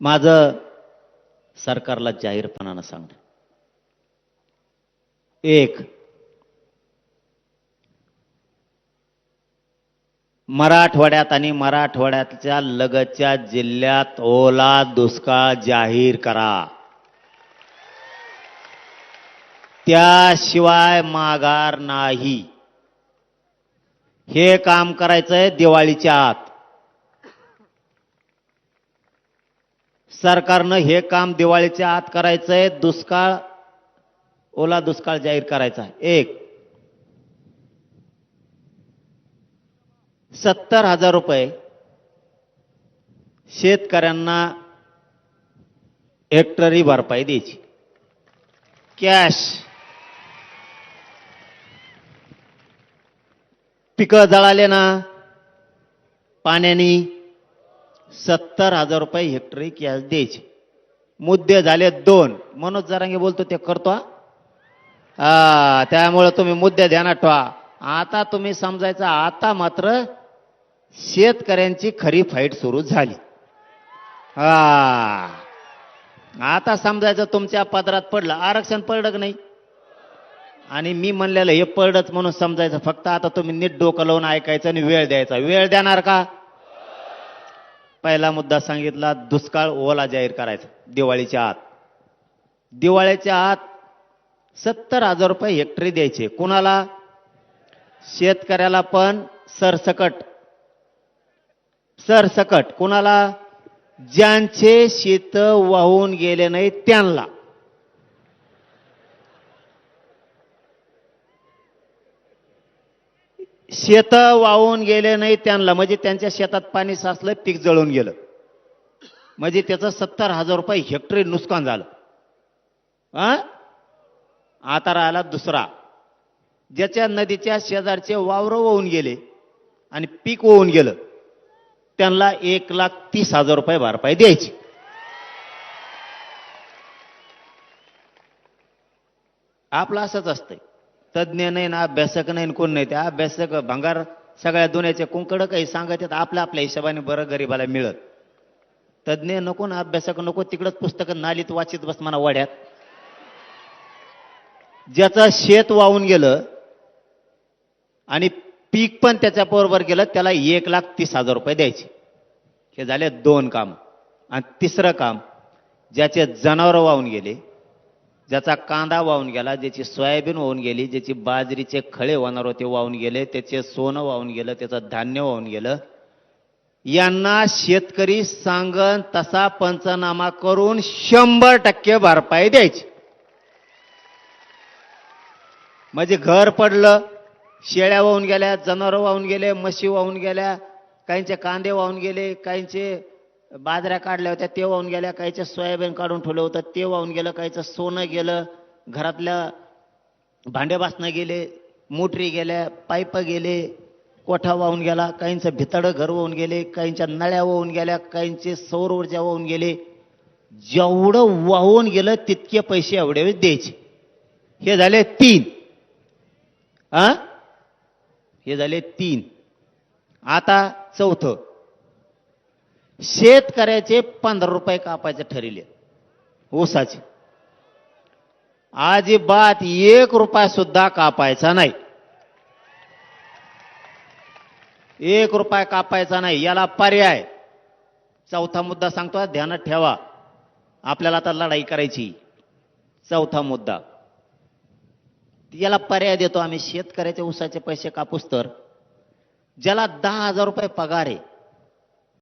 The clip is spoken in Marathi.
माझं सरकारला जाहीरपणानं सांगणं एक मराठवाड्यात आणि मराठवाड्यातल्या लगतच्या जिल्ह्यात ओला दुष्काळ जाहीर करा. त्याशिवाय माघार नाही. हे काम करायचंय दिवाळीच्या आत. सरकारनं हे काम दिवाळीच्या आत करायचंय दुष्काळ ओला दुष्काळ जाहीर करायचा. आहे एक. सत्तर हजार रुपये शेतकऱ्यांना हेक्टरी भरपाई द्यायची. कॅश. पिकं जळाले ना पाण्याने सत्तर हजार रुपये हेक्टरी कॅश द्यायची. मुद्दे झाले दोन. मनोज जरांगे बोलतो ते करतो हा. त्यामुळे तुम्ही मुद्दे ध्यानात ठेवा. आता तुम्ही समजायचं आता मात्र शेतकऱ्यांची खरी फाईट सुरू झाली. हा आता समजायचं तुमच्या पदरात पडलं. आरक्षण पडलं नाही? आणि मी म्हणलेलं हे पडच म्हणून समजायचं. फक्त आता तुम्ही नीट डोकं लावून ऐकायचं आणि वेळ द्यायचा. वेळ देणार का? पहिला मुद्दा सांगितला दुष्काळ ओला जाहीर करायचा दिवाळीच्या आत. दिवाळीच्या आत सत्तर हजार रुपये हेक्टरी द्यायचे. कुणाला? शेतकऱ्याला पण सरसकट. सरसकट. कुणाला? ज्यांचे शेत वाहून गेले नाही त्यांना. शेत वाहून गेले नाही त्यांना म्हणजे त्यांच्या शेतात पाणी साचलं पीक जळून गेलं. म्हणजे त्याचं सत्तर हजार रुपये हेक्टरी नुकसान झालं. हा? आता राहिला दुसरा. ज्याच्या नदीच्या शेजारचे वावर वाहून गेले आणि पीक वाहून गेलं त्यांना एक लाख तीस हजार रुपये भरपाई द्यायची. आपलं असंच असतंय. तज्ज्ञ नाही ना अभ्यासक नाही कोण नाही. त्या अभ्यासक भंगार सगळ्या दुन्याचे कुंकड काही सांगत येत आपल्या आपल्या हिशोबाने बरं गरीबाला मिळत. तज्ज्ञ नको ना अभ्यासक नको तिकडंच पुस्तकं नालीत वाचित बस म्हणा वाड्यात. ज्याचं शेत वाहून गेलं आणि पीक पण त्याच्या बरोबर गेलं त्याला एक लाख तीस हजार रुपये द्यायचे. हे झाले दोन काम. आणि तिसरं काम ज्याचे जनावरं वाहून गेले ज्याचा कांदा वाहून गेला ज्याची सोयाबीन वाहून गेली ज्याची बाजरीचे खळे होणार होते वाहून गेले त्याचे सोनं वाहून गेलं त्याचं धान्य वाहून गेलं यांना शेतकरी सांगन तसा पंचनामा करून शंभर टक्के भरपाई द्यायची. म्हणजे घर पडलं शेळ्या वाहून गेल्या जनावरं वाहून गेले म्हशी वाहून गेल्या काहींचे कांदे वाहून गेले काहींचे बाजऱ्या काढल्या होत्या ते वाहून गेल्या काहीचे सोयाबीन काढून ठेवलं होतं ते वाहून गेलं काहीचं सोनं गेलं घरातल्या भांडेबासनं गेले मोटरी गेल्या पाईप गेले कोठा वाहून गेला काहींचं भितडं घर वाहून गेले काहींच्या नळ्या वाहून गेल्या काहींचे सौर ऊर्जा वाहून गेले. जेवढं वाहून गेलं तितके पैसे एवढे द्यायचे. हे झाले तीन. आ? हे झाले तीन. आता चौथं. शेतकऱ्याचे पंधरा रुपये कापायचे ठरले ऊसाचे. अजिबात एक रुपया सुद्धा कापायचा नाही. एक रुपया कापायचा नाही. याला पर्याय. चौथा मुद्दा सांगतो ध्यानात ठेवा. आपल्याला आता लढाई करायची. चौथा मुद्दा. याला पर्याय देतो आम्ही. शेतकऱ्याचे ऊसाचे पैसे कापूस तर. ज्याला दहा हजार रुपये पगार आहे